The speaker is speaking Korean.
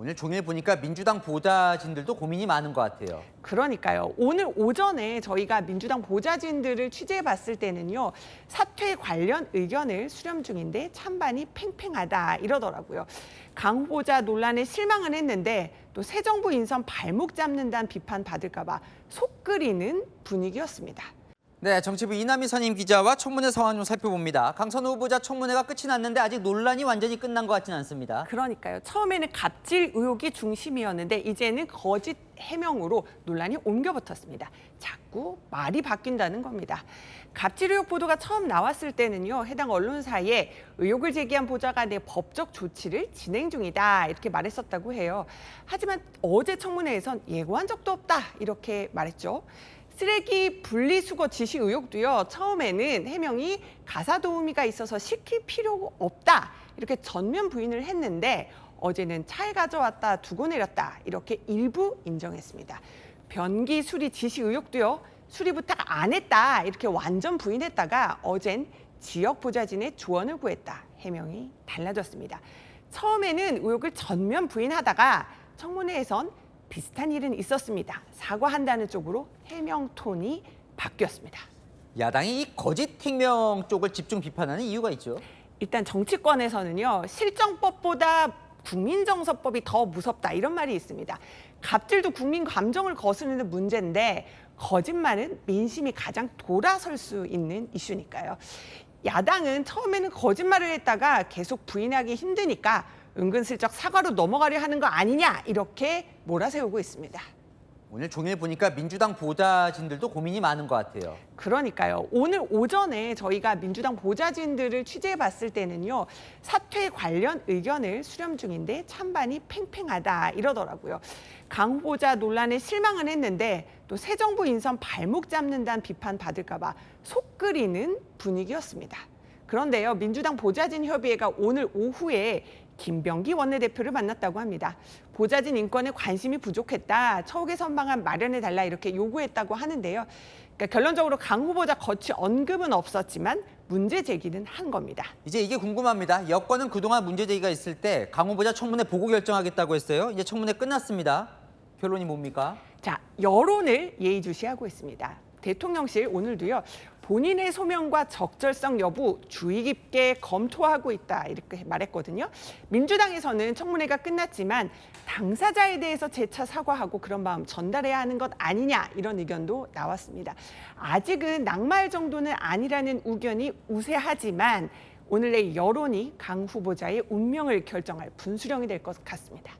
오늘 종일 보니까 민주당 보좌진들도 고민이 많은 것 같아요. 그러니까요. 오늘 오전에 저희가 민주당 보좌진들을 취재해 봤을 때는요. 사퇴 관련 의견을 수렴 중인데 찬반이 팽팽하다 이러더라고요. 강 후보자 논란에 실망은 했는데 또 새 정부 인선 발목 잡는다는 비판 받을까 봐 속 끓이는 분위기였습니다. 네, 정치부 이남희 선임 기자와 청문회 상황 좀 살펴봅니다. 강선 후보자 청문회가 끝이 났는데 아직 논란이 완전히 끝난 것 같지는 않습니다. 그러니까요. 처음에는 갑질 의혹이 중심이었는데 이제는 거짓 해명으로 논란이 옮겨 붙었습니다. 자꾸 말이 바뀐다는 겁니다. 갑질 의혹 보도가 처음 나왔을 때는요. 해당 언론사에 의혹을 제기한 보좌가 내 법적 조치를 진행 중이다 이렇게 말했었다고 해요. 하지만 어제 청문회에선 예고한 적도 없다 이렇게 말했죠. 쓰레기 분리수거 지시 의혹도요. 처음에는 해명이 가사 도우미가 있어서 시킬 필요가 없다 이렇게 전면 부인을 했는데 어제는 차에 가져왔다 두고 내렸다 이렇게 일부 인정했습니다. 변기 수리 지시 의혹도요. 수리 부탁 안 했다 이렇게 완전 부인했다가 어젠 지역 보좌진의 조언을 구했다 해명이 달라졌습니다. 처음에는 의혹을 전면 부인하다가 청문회에선 비슷한 일은 있었습니다. 사과한다는 쪽으로 해명 톤이 바뀌었습니다. 야당이 이 거짓 행명 쪽을 집중 비판하는 이유가 있죠. 일단 정치권에서는요 실정법보다 국민정서법이 더 무섭다 이런 말이 있습니다. 갑질도 국민 감정을 거스르는 문제인데 거짓말은 민심이 가장 돌아설 수 있는 이슈니까요. 야당은 처음에는 거짓말을 했다가 계속 부인하기 힘드니까 은근슬쩍 사과로 넘어가려 하는 거 아니냐 이렇게 몰아세우고 있습니다. 오늘 종일 보니까 민주당 보좌진들도 고민이 많은 것 같아요. 그러니까요. 오늘 오전에 저희가 민주당 보좌진들을 취재해 봤을 때는요. 사퇴 관련 의견을 수렴 중인데 찬반이 팽팽하다 이러더라고요. 강 후보자 논란에 실망은 했는데 또 새 정부 인선 발목 잡는다는 비판 받을까 봐속 끓이는 분위기였습니다. 그런데요. 민주당 보좌진 협의회가 오늘 오후에 김병기 원내대표를 만났다고 합니다. 보좌진 인권에 관심이 부족했다. 처우 개선 방안 마련해 달라 이렇게 요구했다고 하는데요. 그러니까 결론적으로 강 후보자 거치 언급은 없었지만 문제 제기는 한 겁니다. 이제 이게 궁금합니다. 여권은 그동안 문제 제기가 있을 때 강 후보자 청문회 보고 결정하겠다고 했어요. 이제 청문회 끝났습니다. 결론이 뭡니까? 자, 여론을 예의주시하고 있습니다. 대통령실 오늘도요. 본인의 소명과 적절성 여부 주의 깊게 검토하고 있다 이렇게 말했거든요. 민주당에서는 청문회가 끝났지만 당사자에 대해서 재차 사과하고 그런 마음 전달해야 하는 것 아니냐 이런 의견도 나왔습니다. 아직은 낙마할 정도는 아니라는 의견이 우세하지만 오늘 내 여론이 강 후보자의 운명을 결정할 분수령이 될 것 같습니다.